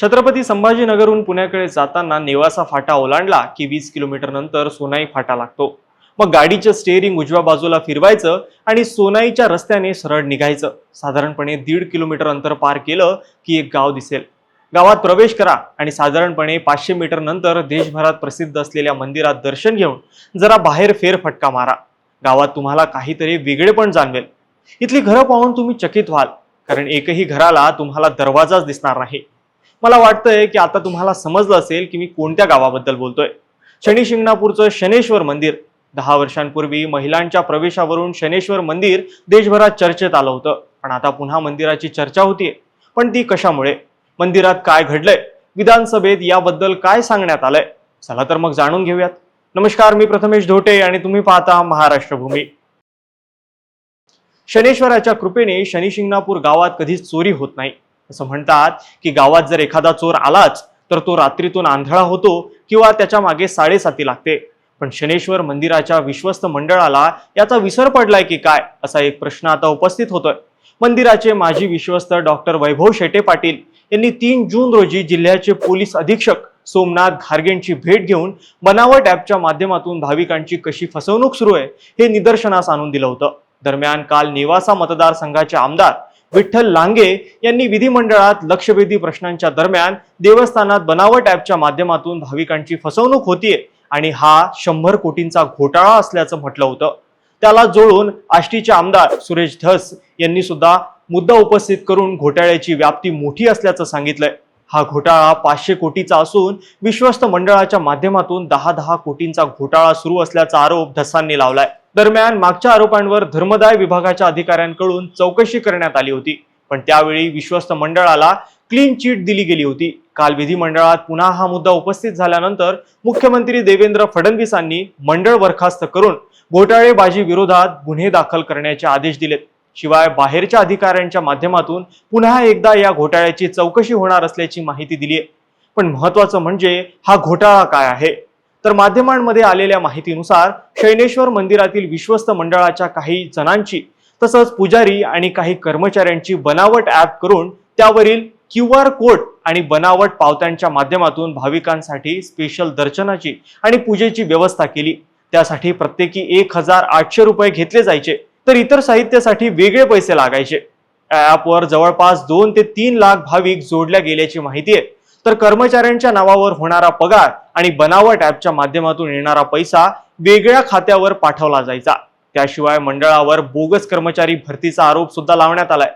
छत्रपती संभाजीनगरहून पुण्याकडे जाताना नेवासा फाटा ओलांडला की वीस किलोमीटर नंतर सोनाई फाटा लागतो. मग गाडीचं स्टेअरिंग उजव्या बाजूला फिरवायचं आणि सोनाईच्या रस्त्याने सरळ निघायचं. साधारणपणे दीड किलोमीटर अंतर पार केलं की एक गाव दिसेल. गावात प्रवेश करा आणि साधारणपणे पाचशे मीटर नंतर देशभरात प्रसिद्ध असलेल्या मंदिरात दर्शन घेऊन जरा बाहेर फेरफटका मारा. गावात तुम्हाला काहीतरी वेगळेपण जाणवेल. इथली घरं पाहून तुम्ही चकित व्हाल कारण एकही घराला तुम्हाला दरवाजाच दिसणार नाही. मला वाटतंय की आता तुम्हाला समजलं असेल की मी कोणत्या गावाबद्दल बोलतोय. शनी शिंगणापूरचं शनेश्वर मंदिर. दहा वर्षांपूर्वी महिलांच्या प्रवेशावरून शनेश्वर मंदिर देशभरात चर्चेत आलं होतं. पण आता पुन्हा मंदिराची चर्चा होतीये. पण ती कशामुळे? मंदिरात काय घडलंय? विधानसभेत याबद्दल काय सांगण्यात आलंय? चला तर मग जाणून घेऊयात. नमस्कार मी प्रथमेश धोटे आणि तुम्ही पाहता महाराष्ट्र भूमी शनेश्वराच्या कृपेने शनिशिंगणापूर गावात कधीच चोरी होत नाही. असं म्हणतात की गावात जर एखादा चोर आलाच तर तो रात्रीतून आंधळा होतो किंवा त्याच्यामागे साडेसाती लागते. पण शनेश्वर मंदिराच्या विश्वस्त मंडळाला याचा विसर पडलाय की काय असा एक प्रश्न आता उपस्थित होतोय. मंदिराचे माजी विश्वस्त डॉक्टर वैभव शेटे पाटील यांनी तीन जून रोजी जिल्ह्याचे पोलीस अधीक्षक सोमनाथ घारगेंची भेट घेऊन बनावट ॲपच्या माध्यमातून भाविकांची कशी फसवणूक सुरू आहे हे निदर्शनास आणून दिलं होतं. दरम्यान काल नेवासा मतदारसंघाचे आमदार विठ्ठल लांगे यांनी विधिमंडळात लक्षवेधी प्रश्नांच्या दरम्यान देवस्थानात बनावट ॲपच्या माध्यमातून भाविकांची फसवणूक होतीये आणि हा शंभर कोटींचा घोटाळा असल्याचं म्हटलं होतं. त्याला जोडून आष्टीचे आमदार सुरेश धस यांनी सुद्धा मुद्दा उपस्थित करून घोटाळ्याची व्याप्ती मोठी असल्याचं सांगितलंय. हा घोटाळा पाचशे कोटीचा असून विश्वस्त मंडळाच्या माध्यमातून दहा दहा कोटींचा घोटाळा सुरू असल्याचा आरोप धसांनी लावलाय. दरम्यान मागच्या आरोपांवर धर्मदाय विभागाच्या अधिकाऱ्यांकडून चौकशी करण्यात आली होती. पण त्यावेळी विश्वस्त मंडळाला क्लीन चिट दिली गेली होती. काल विधिमंडळात पुन्हा हा मुद्दा उपस्थित झाल्यानंतर मुख्यमंत्री देवेंद्र फडणवीसांनी मंडळ बरखास्त करून घोटाळेबाजी विरोधात गुन्हे दाखल करण्याचे आदेश दिलेत. शिवाय बाहेरच्या अधिकाऱ्यांच्या माध्यमातून पुन्हा एकदा या घोटाळ्याची चौकशी होणार असल्याची माहिती दिली आहे पण महत्वाचं म्हणजे हा घोटाळा काय आहे? तर माध्यमांमध्ये आलेल्या माहितीनुसार शैनेश्वर मंदिरातील विश्वस्त मंडळाच्या काही जणांची तसंच पुजारी आणि काही कर्मचाऱ्यांची बनावट ॲप करून त्यावरील क्यू आर कोड आणि बनावट पावत्यांच्या माध्यमातून भाविकांसाठी स्पेशल दर्शनाची आणि पूजेची व्यवस्था केली. त्यासाठी प्रत्येकी एक हजार आठशे रुपये घेतले जायचे. तर इतर साहित्यासाठी वेगळे पैसे लागायचे. ॲपवर जवळपास दोन ते तीन लाख भाविक जोडल्या गेल्याची माहिती आहे. तर कर्मचाऱ्यांच्या नावावर होणारा पगार आणि बनावट ॲपच्या माध्यमातून येणारा पैसा वेगळ्या खात्यावर पाठवला जायचा. त्याशिवाय मंडळावर बोगस कर्मचारी भरतीचा आरोप सुद्धा लावण्यात आलाय.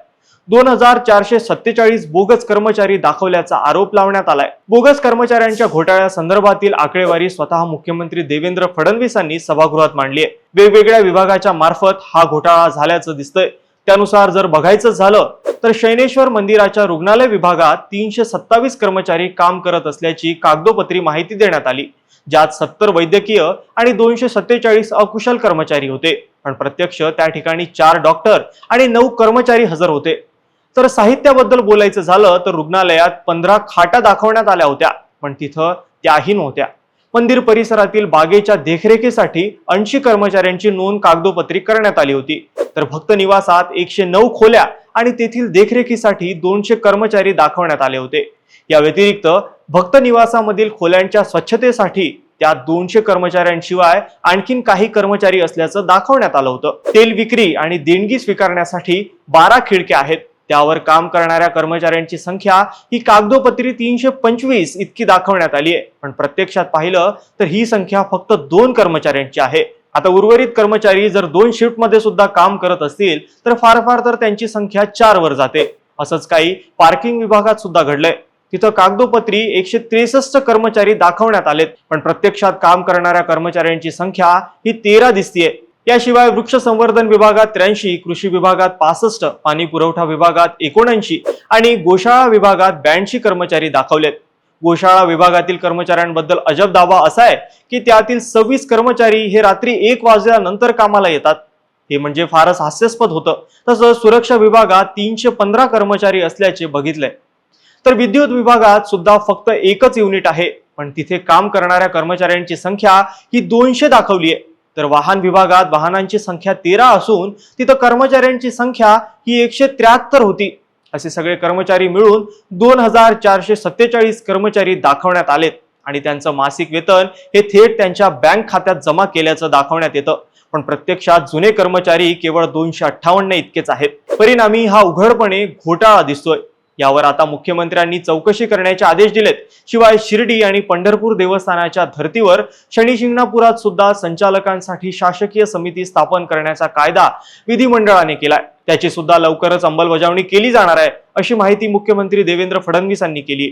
दोन हजार चारशे सत्तेचाळीस बोगस कर्मचारी दाखवल्याचा आरोप लावण्यात आलाय. बोगस कर्मचाऱ्यांच्या घोटाळ्या संदर्भातील आकडेवारी स्वतः मुख्यमंत्री देवेंद्र फडणवीसांनी सभागृहात मांडली आहे. वेगवेगळ्या विभागाच्या मार्फत हा घोटाळा झाल्याचं दिसतंय. त्यानुसार जर बघायचं झालं तर शैनेश्वर मंदिराच्या रुग्णालय विभागात तीनशे सत्तावीस कर्मचारी काम करत असल्याची कागदोपत्री माहिती देण्यात आली. ज्यात सत्तर वैद्यकीय आणि दोनशे सत्तेचाळीस अकुशल कर्मचारी होते. पण प्रत्यक्ष त्या ठिकाणी चार डॉक्टर आणि नऊ कर्मचारी हजर होते. तर साहित्याबद्दल बोलायचं झालं तर रुग्णालयात पंधरा खाटा दाखवण्यात आल्या होत्या पण तिथं त्याही नव्हत्या. मंदिर परिसरातील बागेच्या देखरेखीसाठी ऐंशी कर्मचाऱ्यांची नोंद कागदोपत्री करण्यात आली होती. तर भक्त निवासात एकशे नऊ खोल्या आणि तेथील देखरेखीसाठी दोनशे कर्मचारी दाखवण्यात आले होते. या व्यतिरिक्त भक्त निवासामधील खोल्यांच्या स्वच्छतेसाठी त्यात दोनशे कर्मचाऱ्यांशिवाय आणखीन काही कर्मचारी असल्याचं दाखवण्यात आलं होतं. तेल विक्री आणि देणगी स्वीकारण्यासाठी बारा खिडक्या आहेत. त्यावर काम करणाऱ्या कर्मचाऱ्यांची संख्या ही कागदोपत्री तीनशे पंचवीस इतकी दाखवण्यात आली आहे. पण प्रत्यक्षात पाहिलं तर ही संख्या फक्त दोन कर्मचाऱ्यांची आहे. आता उर्वरित कर्मचारी जर दोन शिफ्टमध्ये सुद्धा काम करत असतील तर फार फार तर त्यांची संख्या चार वर जाते. असंच काही पार्किंग विभागात सुद्धा घडलंय. तिथं कागदोपत्री एकशे त्रेसष्ट कर्मचारी दाखवण्यात आलेत. पण प्रत्यक्षात काम करणाऱ्या कर्मचाऱ्यांची संख्या ही तेरा दिसतीये. याशिवाय वृक्ष संवर्धन विभागात त्र्याऐंशी कृषी विभागात पासष्ट पाणी पुरवठा विभागात एकोणऐंशी आणि गोशाळा विभागात ब्याऐंशी कर्मचारी दाखवलेत. गोशाळा विभागातील कर्मचाऱ्यांबद्दल अजब दावा असा आहे की त्यातील सव्वीस कर्मचारी हे रात्री एक वाजल्यानंतर कामाला येतात. हे म्हणजे फारच हास्यास्पद होतं. तसंच सुरक्षा विभागात तीनशे पंधरा कर्मचारी असल्याचे बघितलंय. तर विद्युत विभागात सुद्धा फक्त एकच युनिट आहे पण तिथे काम करणाऱ्या कर्मचाऱ्यांची संख्या ही दोनशे दाखवली आहे तर वाहन विभागात वाहनांची संख्या तेरा असून तिथं कर्मचाऱ्यांची संख्या ही एकशे त्र्याहत्तर होती. असे सगळे कर्मचारी मिळून दोन हजार चारशे सत्तेचाळीस कर्मचारी दाखवण्यात आलेत. आणि त्यांचं मासिक वेतन हे थेट त्यांच्या बँक खात्यात जमा केल्याचं दाखवण्यात येतं. पण प्रत्यक्षात जुने कर्मचारी केवळ दोनशे अठ्ठावन्न इतकेच आहेत. परिणामी हा उघडपणे घोटाळा दिसतोय. यावर आता मुख्यमंत्र्यांनी चौकशी करण्याचे आदेश दिलेत. शिवाय शिर्डी आणि पंढरपूर देवस्थानाच्या धर्तीवर शनी शिंगणापुरात सुद्धा संचालकांसाठी शासकीय समिती स्थापन करण्याचा कायदा विधिमंडळाने केलाय. त्याची सुद्धा लवकरच अंमलबजावणी केली जाणार आहे अशी माहिती मुख्यमंत्री देवेंद्र फडणवीस यांनी केली